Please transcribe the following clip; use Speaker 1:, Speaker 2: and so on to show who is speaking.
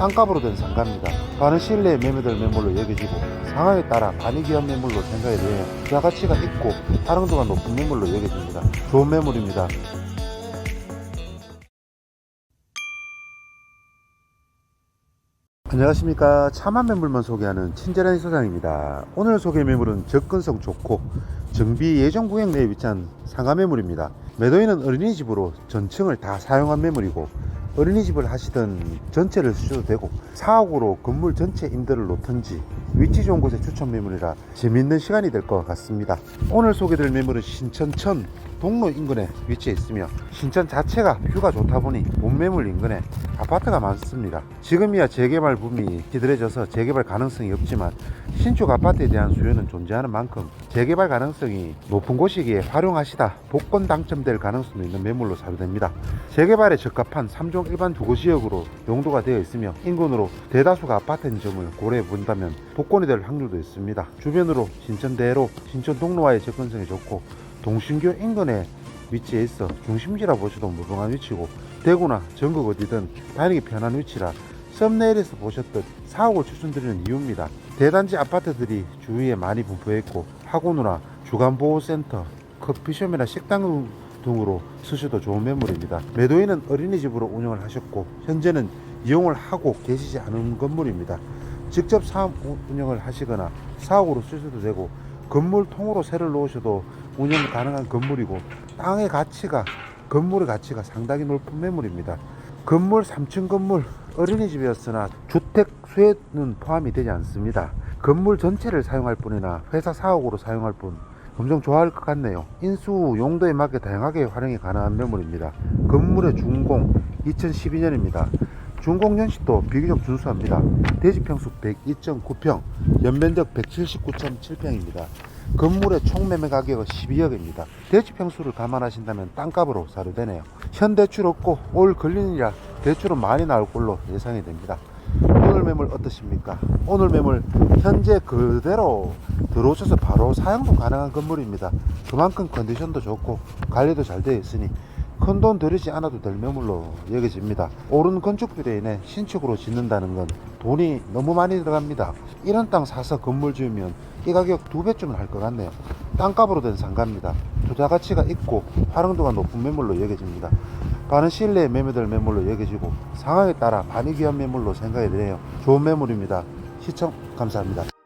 Speaker 1: 땅값으로 된 상가입니다. 반은 실내 매매될 매물로 여겨지고 상황에 따라 반이 귀한 매물로 생각이 되어 부가가치가 있고 활용도가 높은 매물로 여겨집니다. 좋은 매물입니다. 안녕하십니까 차만 매물만 소개하는 친절한 소장입니다 오늘 소개 매물은 접근성 좋고 정비 예정 구역 내에 위치한 상가 매물입니다 매도인은 어린이집으로 전층을 다 사용한 매물이고 어린이집을 하시던 전체를 쓰셔도 되고 사옥으로 건물 전체 임대를 놓든지 위치 좋은 곳에 추천 매물이라 재밌는 시간이 될 것 같습니다. 오늘 소개될 매물은 신천천 동로 인근에 위치해 있으며 신천 자체가 뷰가 좋다 보니 본매물 인근에 아파트가 많습니다. 지금이야 재개발 붐이 기들해져서 재개발 가능성이 없지만 신축 아파트에 대한 수요는 존재하는 만큼 재개발 가능성이 높은 곳이기에 활용하시다 복권 당첨될 가능성도 있는 매물로 사료됩니다. 재개발에 적합한 3종 일반 주거 지역으로 용도가 되어 있으며 인근으로 대다수가 아파트인 점을 고려해 본다면 복권이 될 확률도 있습니다. 주변으로 신천대로 신천 동로와의 접근성이 좋고 동신교 인근에 위치해 있어 중심지라 보셔도 무방한 위치고 대구나 전국 어디든 다니기 편한 위치라 썸네일에서 보셨듯 사옥을 추천드리는 이유입니다. 대단지 아파트들이 주위에 많이 분포해 있고 학원이나 주간보호센터, 커피숍이나 식당 등으로 쓰셔도 좋은 매물입니다. 매도인은 어린이집으로 운영을 하셨고 현재는 이용을 하고 계시지 않은 건물입니다. 직접 사업 운영을 하시거나 사옥으로 쓰셔도 되고 건물 통으로 새를 놓으셔도 운영 가능한 건물이고 땅의 가치가 건물의 가치가 상당히 높은 매물입니다. 건물 3층 건물 어린이집이었으나 주택 수혜는 포함이 되지 않습니다. 건물 전체를 사용할 뿐이나 회사 사옥으로 사용할 뿐 엄청 좋아할 것 같네요. 인수 용도에 맞게 다양하게 활용이 가능한 매물입니다. 건물의 준공 2012년입니다. 준공 연식도 비교적 준수합니다. 대지 평수 102.9평, 연면적 179.7평입니다. 건물의 총 매매 가격은 12억입니다. 대지 평수를 감안하신다면 땅값으로 사료되네요. 현 대출 없고 올 걸리느라 대출은 많이 나올 걸로 예상이 됩니다. 오늘 매물 어떠십니까? 오늘 매물 현재 그대로 들어오셔서 바로 사용도 가능한 건물입니다. 그만큼 컨디션도 좋고 관리도 잘 되어 있으니 큰 돈 들이지 않아도 될 매물로 여겨집니다. 오른 건축비로 인해 신축으로 짓는다는 건 돈이 너무 많이 들어갑니다. 이런 땅 사서 건물 지으면 이 가격 두 배쯤은 할 것 같네요. 땅값으로 된 상가입니다. 투자 가치가 있고 활용도가 높은 매물로 여겨집니다. 반은 실내에 매매될 매물로 여겨지고 상황에 따라 반이 귀한 매물로 생각이 되네요. 좋은 매물입니다. 시청 감사합니다.